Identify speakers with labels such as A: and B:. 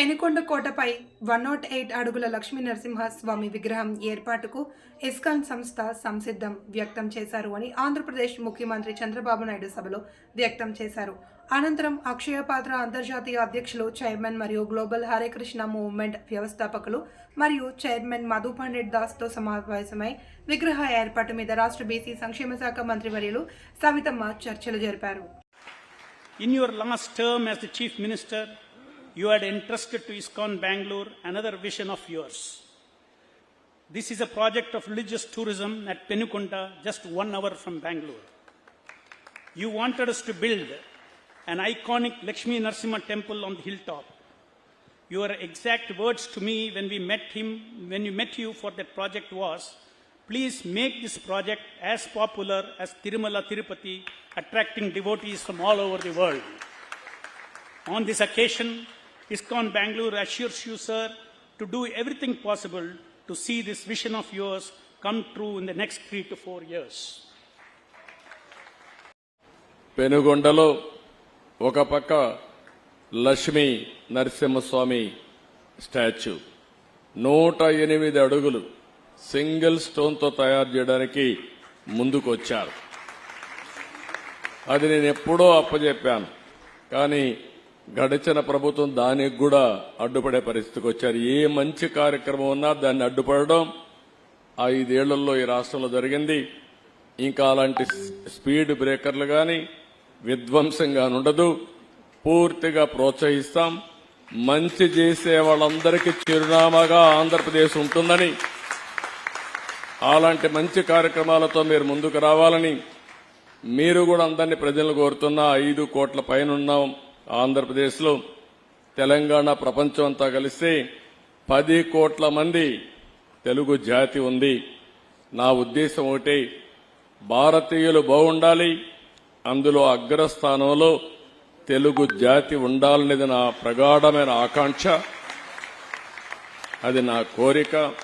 A: పెనుకొండ కోటపై one not eight అడుగుల లక్ష్మీ నరసింహస్వామి విగ్రహం ఏర్పాటుకు ఇస్కాన్ సంస్థ సంసిద్ధం వ్యక్తం చేశారు అని ఆంధ్రప్రదేశ్ ముఖ్యమంత్రి చంద్రబాబు నాయుడు సభలో వ్యక్తం చేశారు. అనంతరం అక్షయపాత్ర అంతర్జాతీయ అధ్యక్షులు చైర్మన్ మరియు గ్లోబల్ హరే కృష్ణ మూవ్మెంట్ వ్యవస్థాపకులు మరియు చైర్మన్ మధు పండిట్ దాస్తో సమావేశమై విగ్రహ ఏర్పాటు మీద రాష్ట్ర బీసీ సంక్షేమ శాఖ మంత్రివర్యులు సవితమ్మ చర్చలు జరిపారు.
B: In your last term as the chief minister you had entrusted to ISKCON Bangalore another vision of yours. This is a project of religious tourism at Penukonda, just one hour from Bangalore. You wanted us to build an iconic Lakshmi Narsimha temple on the hilltop. Your exact words to me when we met him, when we met you for that project was, please make this project as popular as Tirumala Tirupati, attracting devotees from all over the world. On this occasion, ISKCON Bangalore assures you, sir, to do everything possible to see this vision of yours come true in the next three to four years.
C: పెనుగొండలో ఒక పక్క Lakshmi Narasimhaswamy statue నూట ఎనిమిది అడుగులు single స్టోన్తో తయారు చేయడానికి ముందుకొచ్చారు అది నేను ఎప్పుడో అప్పచెప్పాను కానీ గడిచిన ప్రభుత్వం దానికి కూడా అడ్డుపడే పరిస్థితికి వచ్చారు. ఏ మంచి కార్యక్రమం ఉన్నా దాన్ని అడ్డుపడడం ఐదేళ్ళలో ఈ రాష్ట్రంలో జరిగింది. ఇంకా అలాంటి స్పీడ్ బ్రేకర్లు కానీ విధ్వంసం కాని ఉండదు. పూర్తిగా ప్రోత్సహిస్తాం. మంచి చేసే వాళ్ళందరికీ చిరునామాగా ఆంధ్రప్రదేశ్ ఉంటుందని అలాంటి మంచి కార్యక్రమాలతో మీరు ముందుకు రావాలని మీరు కూడా అందరినీ ప్రజలను కోరుతున్న ఐదు కోట్ల పైన ఉన్నాం. ఆంధ్రప్రదేశ్లో తెలంగాణ ప్రపంచం అంతా కలిస్తే పది కోట్ల మంది తెలుగు జాతి ఉంది. నా ఉద్దేశం ఒకటి భారతీయులు బాగుండాలి అందులో అగ్రస్థానంలో తెలుగు జాతి ఉండాలనేది నా ప్రగాఢమైన ఆకాంక్ష. అది నా కోరిక.